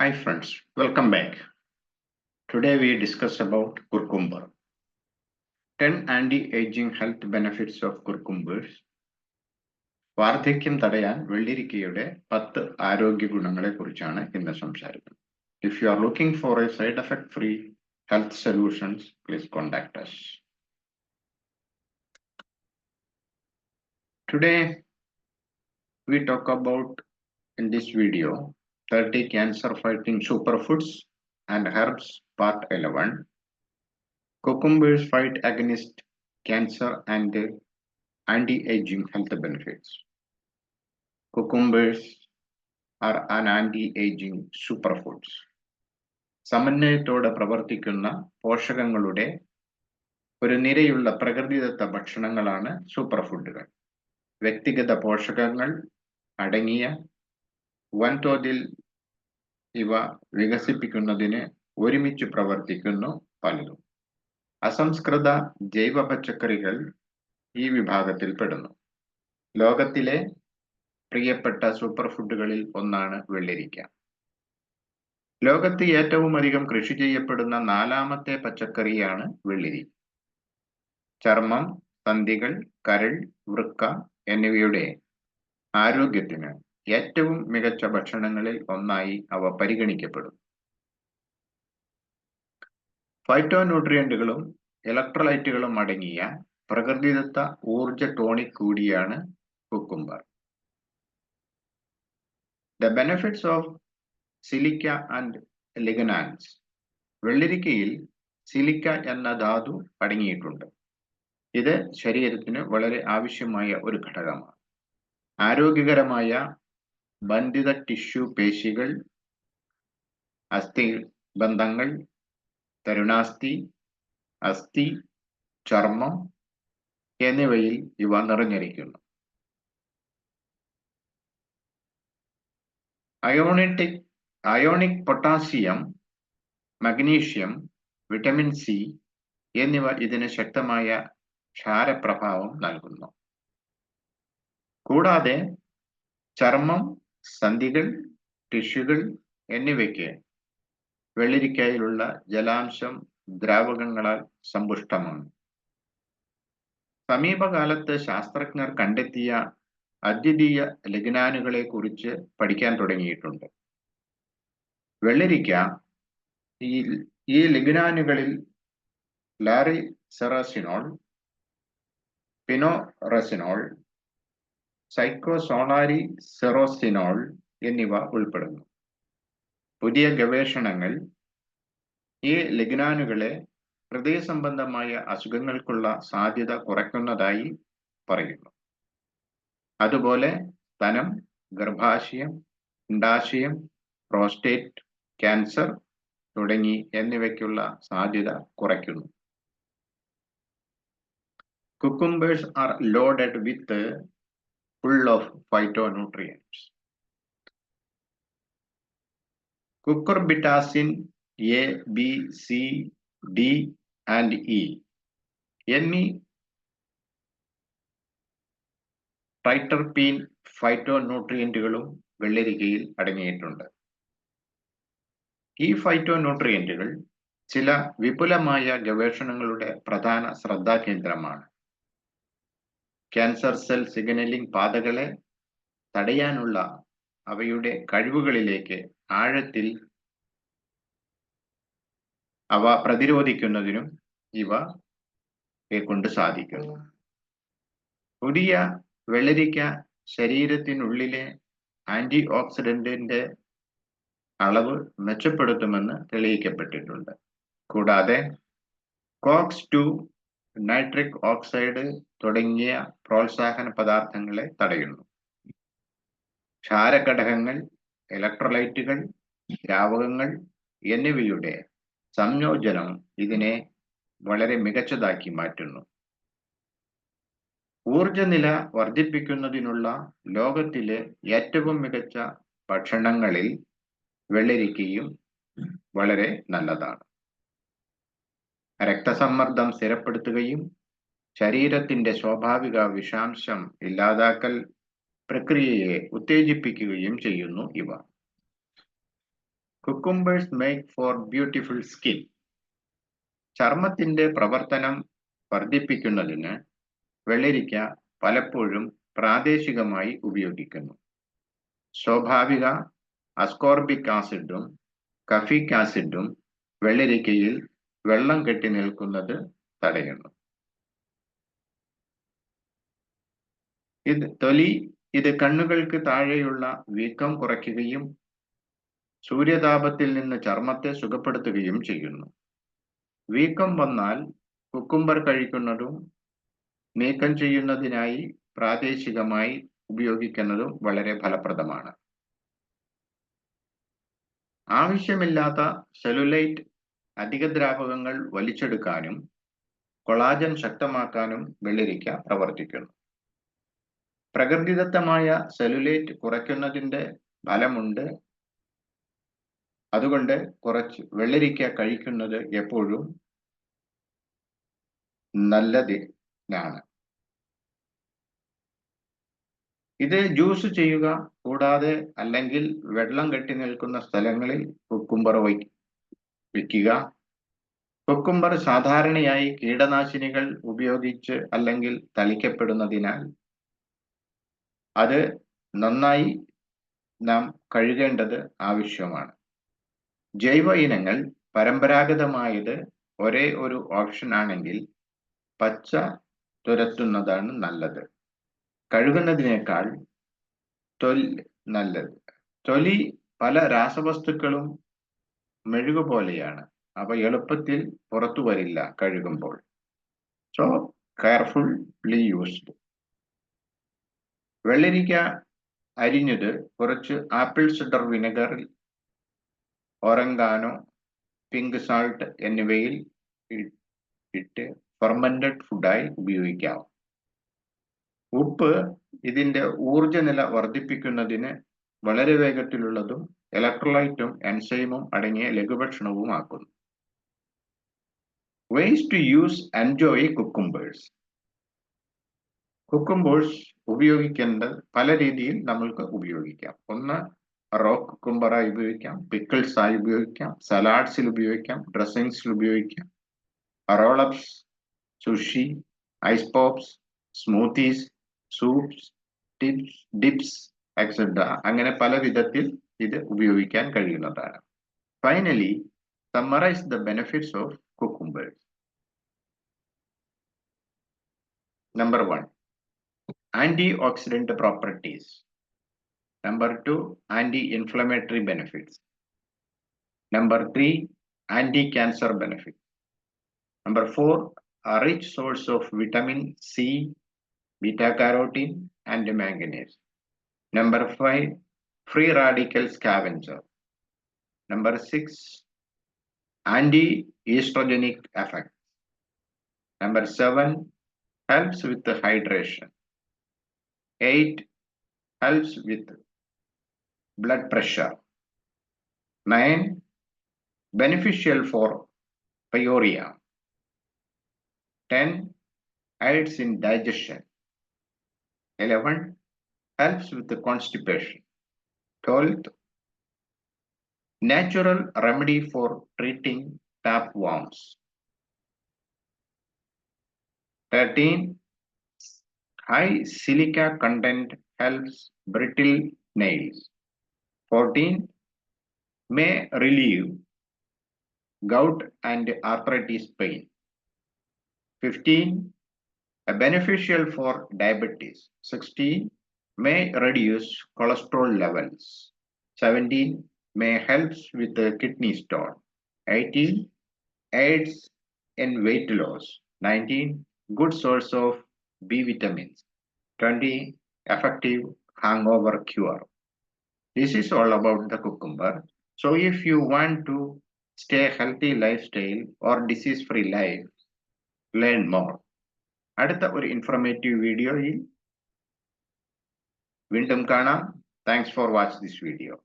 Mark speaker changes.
Speaker 1: Hi friends, welcome back. Today we discuss about cucumber. 10 anti-aging health benefits of cucumbers. വാർദ്ധക്യം തടയാൻ വെള്ളിരിക്കയുടെ പത്ത് ആരോഗ്യ ഗുണങ്ങളെ കുറിച്ചാണ് ഇന്ന് സംസാരിക്കുന്നത് if you are looking for a side effect free health solutions please contact us. Today we talk about in this video 30 cancer fighting superfoods and herbs part 11 cucumbers fight against cancer and anti-aging health benefits cucumbers are an anti-aging superfoods സമന്വയത്തോടെ പ്രവർത്തിക്കുന്ന പോഷകങ്ങളുടെ ഒരു നിരയുള്ള പ്രകൃതിദത്ത ഭക്ഷണങ്ങളാണ് super ഫുഡുകൾ വ്യക്തിഗത പോഷകങ്ങൾ അടങ്ങിയ വൻതോതിൽ ഇവ വികസിപ്പിക്കുന്നതിന് ഒരുമിച്ച് പ്രവർത്തിക്കുന്നു പലതും അസംസ്കൃത ജൈവ പച്ചക്കറികൾ ഈ വിഭാഗത്തിൽ പെടുന്നു. ലോകത്തിലെ പ്രിയപ്പെട്ട സൂപ്പർ ഫുഡുകളിൽ ഒന്നാണ് വെള്ളരിക്ക. ലോകത്ത് ഏറ്റവും അധികം കൃഷി ചെയ്യപ്പെടുന്ന നാലാമത്തെ പച്ചക്കറിയാണ് വെള്ളിരി. ചർമ്മം സന്ധികൾ കരൾ വൃക്ക എന്നിവയുടെ ആരോഗ്യത്തിന് ഏറ്റവും മികച്ച ഭക്ഷണങ്ങളിൽ ഒന്നായി അവ പരിഗണിക്കപ്പെടും ഫൈറ്റോന്യൂട്രിയന്റുകളും ഇലക്ട്രോലൈറ്റുകളും അടങ്ങിയ പ്രകൃതിദത്ത ഊർജ ടോണിക് കൂടിയാണ് cucumber the benefits of silica and lignans വെള്ളിരിക്കയിൽ silica എന്ന ധാതു അടങ്ങിയിട്ടുണ്ട്. ഇത് ശരീരത്തിന് വളരെ ആവശ്യമായ ഒരു ഘടകമാണ്. ആരോഗ്യകരമായ ബന്ധിത ടിഷ്യൂ പേശികൾ അസ്ഥി ബന്ധങ്ങൾ തരുണാസ്ഥി അസ്ഥി ചർമ്മം എന്നിവയിൽ ഇവ നിറഞ്ഞിരിക്കുന്നു. അയോണിറ്റിക് ionic potassium magnesium vitamin C എന്നിവ ഇതിന് ശക്തമായ ക്ഷാരപ്രഭാവം നൽകുന്നു. കൂടാതെ ചർമ്മം സന്ധികൾ ടിഷ്യൂകൾ എന്നിവയ്ക്ക് വെള്ളരിക്കായിലുള്ള ജലാംശം ദ്രാവകങ്ങളാൽ സമ്പുഷ്ടമാണ്. സമീപകാലത്ത് ശാസ്ത്രജ്ഞർ കണ്ടെത്തിയ അദ്വിതീയ ലഗ്നാനുകളെ കുറിച്ച് പഠിക്കാൻ തുടങ്ങിയിട്ടുണ്ട്. വെള്ളരിക്ക ഈ ലിഗ്നാനുകളിൽ ലാറി സെറാസിനോൾ പിനോറസിനോൾ സൈക്ലോസോണാരി സെറോസിനോൾ എന്നിവ ഉൾപ്പെടുന്നു. പുതിയ ഗവേഷണങ്ങൾ ഈ ലിഗ്നാനുകളെ ഹൃദയസംബന്ധമായ അസുഖങ്ങൾക്കുള്ള സാധ്യത കുറയ്ക്കുന്നതായി പറയുന്നു. അതുപോലെ തനം ഗർഭാശയം അണ്ടാശയം പ്രോസ്റ്റേറ്റ് ക്യാൻസർ തുടങ്ങി എന്നിവയ്ക്കുള്ള സാധ്യത കുറയ്ക്കുന്നു. cucumbers are loaded with full of phytonutrients. Cucurbitacin A, B, C, D, and E. എന്നീ ട്രൈറ്റർപീൻ ഫൈറ്റോന്യൂട്രിയന്റുകളും വെള്ളരിക്കയിൽ അടങ്ങിയിട്ടുണ്ട്. ഈ ഫൈറ്റോന്യൂട്രിയന്റുകൾ ചില വിപുലമായ ഗവേഷണങ്ങളുടെ പ്രധാന ശ്രദ്ധാകേന്ദ്രമാണ്. ക്യാൻസർ സെൽ സിഗ്നലിംഗ് പാതകളെ തടയാനുള്ള അവയുടെ കഴിവുകളിലേക്ക് ആഴത്തിൽ അവ പ്രതിരോധിക്കുന്നതിനും ഇവ കൊണ്ട് സാധിക്കുന്നു. പുതിയ വെള്ളരിക്ക ശരീരത്തിനുള്ളിലെ ആന്റി ഓക്സിഡന്റിന്റെ അളവ് മെച്ചപ്പെടുത്തുമെന്ന് തെളിയിക്കപ്പെട്ടിട്ടുണ്ട്. കൂടാതെ കോക്സ് ടു നൈട്രിക് ഓക്സൈഡ് തുടങ്ങിയ പ്രോത്സാഹന പദാർത്ഥങ്ങളെ തടയുന്നു. ക്ഷാരഘടകങ്ങൾ ഇലക്ട്രോലൈറ്റുകൾ ദ്രാവകങ്ങൾ എന്നിവയുടെ സംയോജനം ഇതിനെ വളരെ മികച്ചതാക്കി മാറ്റുന്നു. ഊർജനില വർദ്ധിപ്പിക്കുന്നതിനുള്ള ലോകത്തിലെ ഏറ്റവും മികച്ച ഭക്ഷണങ്ങളിൽ വെള്ളരിക്കയും വളരെ നല്ലതാണ്. രക്തസമ്മർദ്ദം സ്ഥിരപ്പെടുത്തുകയും ശരീരത്തിന്റെ സ്വാഭാവിക വിഷാംശം ഇല്ലാതാക്കൽ പ്രക്രിയയെ ഉത്തേജിപ്പിക്കുകയും ചെയ്യുന്നു ഇവ. Cucumbers make for beautiful skin ചർമ്മത്തിന്റെ പ്രവർത്തനം വർദ്ധിപ്പിക്കുന്നതിന് വെള്ളരിക്ക പലപ്പോഴും പ്രാദേശികമായി ഉപയോഗിക്കുന്നു. സ്വാഭാവിക അസ്കോർബിക് ആസിഡും കഫിക് ആസിഡും വെള്ളരിക്കയിൽ വെള്ളം കെട്ടി നിൽക്കുന്നത് തടയുന്നു ഇത് തൊലി ഇത് കണ്ണുകൾക്ക് താഴെയുള്ള വീക്കം കുറയ്ക്കുകയും സൂര്യതാപത്തിൽ നിന്ന് ചർമ്മത്തെ സുഖപ്പെടുത്തുകയും ചെയ്യുന്നു. വീക്കം വന്നാൽ കുക്കുംബർ കഴിക്കുന്നതും നീക്കം ചെയ്യുന്നതിനായി പ്രാദേശികമായി ഉപയോഗിക്കുന്നതും വളരെ ഫലപ്രദമാണ്. ആവശ്യമില്ലാത്ത സെലുലൈറ്റ് അധിക ദ്രാവകങ്ങൾ വലിച്ചെടുക്കാനും കൊളാജൻ ശക്തമാക്കാനും വെള്ളരിക്ക പ്രവർത്തിക്കുന്നു. പ്രകൃതിദത്തമായ സെലുലേറ്റ് കുറയ്ക്കുന്നതിന്റെ ഫലമുണ്ട് അതുകൊണ്ട് കുറച്ച് വെള്ളരിക്ക കഴിക്കുന്നത് എപ്പോഴും നല്ലതിനാണ് ഇത് ജ്യൂസ് ചെയ്യുക കൂടാതെ അല്ലെങ്കിൽ വെള്ളം കെട്ടി നിൽക്കുന്ന സ്ഥലങ്ങളിൽ കുക്കുംബർ വയ്ക്കുക കൊക്കുംബർ സാധാരണയായി കീടനാശിനികൾ ഉപയോഗിച്ച് അല്ലെങ്കിൽ തളിക്കപ്പെടുന്നതിനാൽ അത് നന്നായി നാം കഴുകേണ്ടത് ആവശ്യമാണ്. ജൈവ ഇനങ്ങൾ പരമ്പരാഗതമായത് ഒരേ ഒരു ഓപ്ഷൻ ആണെങ്കിൽ പച്ച തുരത്തുന്നതാണ് നല്ലത്. കഴുകുന്നതിനേക്കാൾ തൊലി നല്ലത്. തൊലി പല രാസവസ്തുക്കളും മെഴുകു പോലെയാണ് അപ്പൊ എളുപ്പത്തിൽ പുറത്തു വരില്ല കഴുകുമ്പോൾ. സോ കെയർഫുള്ളി യൂസ്ഡ് വെള്ളരിക്ക അരിഞ്ഞത് കുറച്ച് ആപ്പിൾ സിഡർ വിനെഗറിൽ ഒറങ്കാനോ പിങ്ക് സാൾട്ട് എന്നിവയിൽ ഇട്ട് ഫെർമെന്റഡ് ഫുഡായി ഉപയോഗിക്കാം. ഉപ്പ് ഇതിന്റെ ഊർജനില വർദ്ധിപ്പിക്കുന്നതിന് വളരെ വേഗത്തിലുള്ളതും ഇലക്ട്രോലൈറ്റും എൻസൈമും അടങ്ങിയ ലഘുഭക്ഷണവുമാക്കുന്നു. Waste to use enjoy cucumbers cucumbers ഉപയോഗിക്കേണ്ടത് പല രീതിയിൽ നമ്മൾക്ക് ഉപയോഗിക്കാം. ഒന്ന് റോ കുക്കുംബറായി ഉപയോഗിക്കാം. പിക്കിൾസ് ആയി ഉപയോഗിക്കാം. സലാഡ്സിൽ ഉപയോഗിക്കാം. ഡ്രസ്സിങ്സിൽ ഉപയോഗിക്കാം. Rollups sushi ice pops smoothies soups tips dips et cetera അങ്ങനെ പല വിധത്തിൽ ഇത് ഉപയോഗിക്കാൻ കഴിയുന്നതാണ് finally summarise the benefits of cucumbers number one antioxidant properties. Number two, anti-inflammatory benefits. Number three, anti-cancer benefits. Number four, a rich source of vitamin C, beta carotene, and manganese. Number five, free radical scavenger. Number six, anti-estrogenic effect. Number seven, helps with the hydration. 8 helps with blood pressure. 9 beneficial for pyorrhea. 10 aids in digestion. 11 helps with the constipation. 12th natural remedy for treating tap tapeworms. 13 High silica content helps brittle nails. 14. May relieve gout and arthritis pain. 15. A beneficial for diabetes. 16 May reduce cholesterol levels. 17. May helps with the kidney stone. 18. Aids in weight loss. 19. Good source of B vitamins. 20. Effective hangover cure. This is all about the cucumber. So if you want to stay healthy lifestyle or disease-free life, learn more. അടുത്ത ഒരു informative വീഡിയോയിൽ Vindam Kana. Thanks for watch this video.